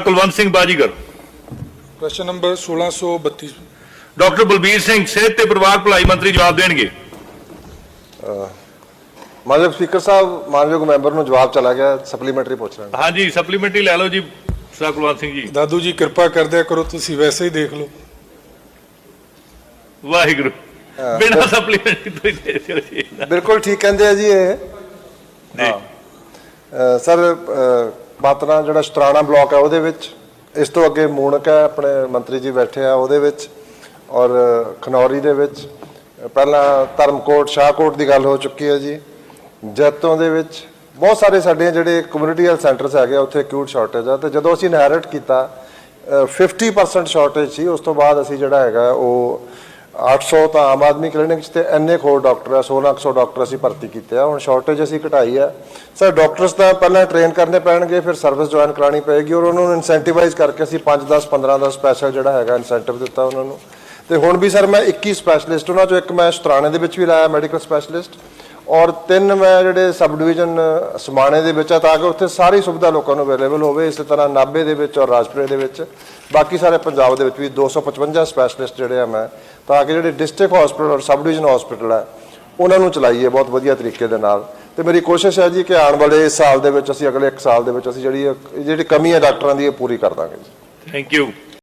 ਕੁਲਵੰਤ ਸਿੰਘ ਬਾਜੀਗਰ ਪ੍ਰਸ਼ਨ number 1632 doctor Balbir Singh ਸਿਹਤ ਤੇ ਪਰਿਵਾਰ ਭਲਾਈ ਮੰਤਰੀ ਜਵਾਬ ਦੇਣਗੇ। ਮਾਨਯੋਗ ਸਪੀਕਰ ਸਾਹਿਬ ਮਾਨਯੋਗ ਮੈਂਬਰ ਨੂੰ ਜਵਾਬ ਚਲਾ ਗਿਆ ਸਪਲੀਮੈਂਟਰੀ ਪੁੱਛ ਰਹੇ ਹਾਂਜੀ ਸਪਲੀਮੈਂਟਰੀ ਲੈ ਲਓ ਜੀ ਸਰ ਕੁਲਵੰਤ ਸਿੰਘ ਜੀ। ਦਾਦੂ ਜੀ ਕਿਰਪਾ ਕਰਦਿਆ ਕਰੋ ਤੁਸੀਂ ਵੈਸੇ ਹੀ ਦੇਖ ਲਓ। ਵਾਹਿਗੁਰੂ। ਬਿਨਾਂ ਸਪਲੀਮੈਂਟਰੀ ਤੋਂ ਹੀ ਦੇ ਦਿਓ ਜੀ। ਬਿਲਕੁਲ ਠੀਕ ਕਹਿੰਦੇ ਆ ਜੀ ਇਹ। ਸਰ ਅ, ਜਿਹੜਾ ਸ਼ਤਰਾਣਾ ਬਲਾਕ ਹੈ ਉਹਦੇ ਵਿੱਚ ਇਸ ਤੋਂ ਅੱਗੇ ਮੂਣਕ ਹੈ ਆਪਣੇ ਮੰਤਰੀ ਜੀ ਬੈਠੇ ਆ ਉਹਦੇ ਵਿੱਚ ਔਰ ਖਨੌਰੀ ਦੇ ਵਿੱਚ। ਪਹਿਲਾਂ ਧਰਮਕੋਟ ਸ਼ਾਹਕੋਟ ਦੀ ਗੱਲ ਹੋ ਚੁੱਕੀ ਹੈ ਜੀ। ਜੈਤੋਂ ਦੇ ਵਿੱਚ ਬਹੁਤ ਸਾਰੇ ਸਾਡੇ ਜਿਹੜੇ ਕਮਿਊਨਿਟੀ ਹੈਲਥ ਸੈਂਟਰਸ ਹੈਗੇ ਆ, ਉੱਥੇ ਅਕਿਊਟ ਸ਼ਾਰਟੇਜ ਆ। ਤੇ ਜਦੋਂ ਅਸੀਂ ਇਨਹੈਰਿਟ ਕੀਤਾ ਅ, 50% ਸ਼ਾਰਟੇਜ ਸੀ ਉਸ ਤੋਂ ਬਾਅਦ ਅਸੀਂ ਜਿਹੜਾ ਹੈਗਾ ਉਹ 800 ਤਾਂ ਆਮ ਆਦਮੀ ਕਲੀਨਿਕ 'ਚ ਤੇ ਇੰਨੇ ਹੋਰ ਡਾਕਟਰ ਆ 1600 ਡਾਕਟਰ ਅਸੀਂ ਭਰਤੀ ਕੀਤੇ ਆ। ਹੁਣ ਸ਼ਾਰਟੇਜ ਅਸੀਂ ਘਟਾਈ ਆ। ਸਰ ਡਾਕਟਰਸ ਤਾਂ ਪਹਿਲਾਂ ਟ੍ਰੇਨ ਕਰਨੇ ਪੈਣਗੇ, ਫਿਰ ਸਰਵਿਸ ਜੁਆਇਨ ਕਰਾਣੀ ਪਏਗੀ ਔਰ ਉਹਨਾਂ ਨੂੰ ਇਨਸੈਂਟੀਵਾਈਜ਼ ਕਰਕੇ ਅਸੀਂ 5 10 15 ਦਾ ਸਪੈਸ਼ਲ ਜਿਹੜਾ ਹੈਗਾ ਇਨਸੈਂਟਿਵ ਦਿੱਤਾ ਉਹਨਾਂ ਨੂੰ। ਤੇ ਹੁਣ ਵੀ ਸਰ ਮੈਂ 21 ਸਪੈਸ਼ਲਿਸਟ ਉਹਨਾਂ ਚੋਂ ਇੱਕ ਮੈਂ ਸ਼ਤਰਾਣੇ ਦੇ ਵਿੱਚ ਵੀ ਲਾਇਆ ਮੈਡੀਕਲ ਸਪੈਸ਼ਲਿਸਟ ਔਰ ਤਿੰਨ ਮੈਂ ਜਿਹੜੇ ਸਬ ਡਿਵੀਜ਼ਨ ਸਮਾਣੇ ਦੇ ਵਿੱਚ ਆ, ਤਾਂ ਕਿ ਉੱਥੇ ਸਾਰੀ ਸੁਵਿਧਾ ਲੋਕਾਂ ਨੂੰ ਅਵੇਲੇਬਲ ਹੋਵੇ, ਇਸੇ ਤਰ੍ਹਾਂ ਨਾਭੇ ਦੇ ਵਿੱਚ ਔਰ ਰਾਜਪੁਰੇ ਦੇ ਵਿੱਚ। ਬਾਕੀ ਸਾਰੇ ਪੰਜਾਬ ਦੇ ਵਿੱਚ ਵੀ 255 ਸਪੈਸ਼ਲਿਸਟ ਜਿਹੜੇ ਆ ਮੈਂ, ਤਾਂ ਕਿ ਜਿਹੜੇ ਡਿਸਟ੍ਰਿਕਟ ਹਸਪੀਟਲ ਔਰ ਸਬ ਡਿਵੀਜ਼ਨ ਹਸਪੀਟਲ ਹੈ ਉਹਨਾਂ ਨੂੰ ਚਲਾਈਏ ਬਹੁਤ ਵਧੀਆ ਤਰੀਕੇ ਦੇ ਨਾਲ। ਤੇ ਮੇਰੀ ਕੋਸ਼ਿਸ਼ ਹੈ ਜੀ ਕਿ ਆਉਣ ਵਾਲੇ ਸਾਲ ਦੇ ਵਿੱਚ, ਅਸੀਂ ਅਗਲੇ 1 ਸਾਲ ਦੇ ਵਿੱਚ ਅਸੀਂ ਜਿਹੜੀ ਜਿਹੜੀ ਕਮੀ ਹੈ ਡਾਕਟਰਾਂ ਦੀ, ਇਹ ਪੂਰੀ ਕਰ ਦਾਂਗੇ ਜੀ। Thank you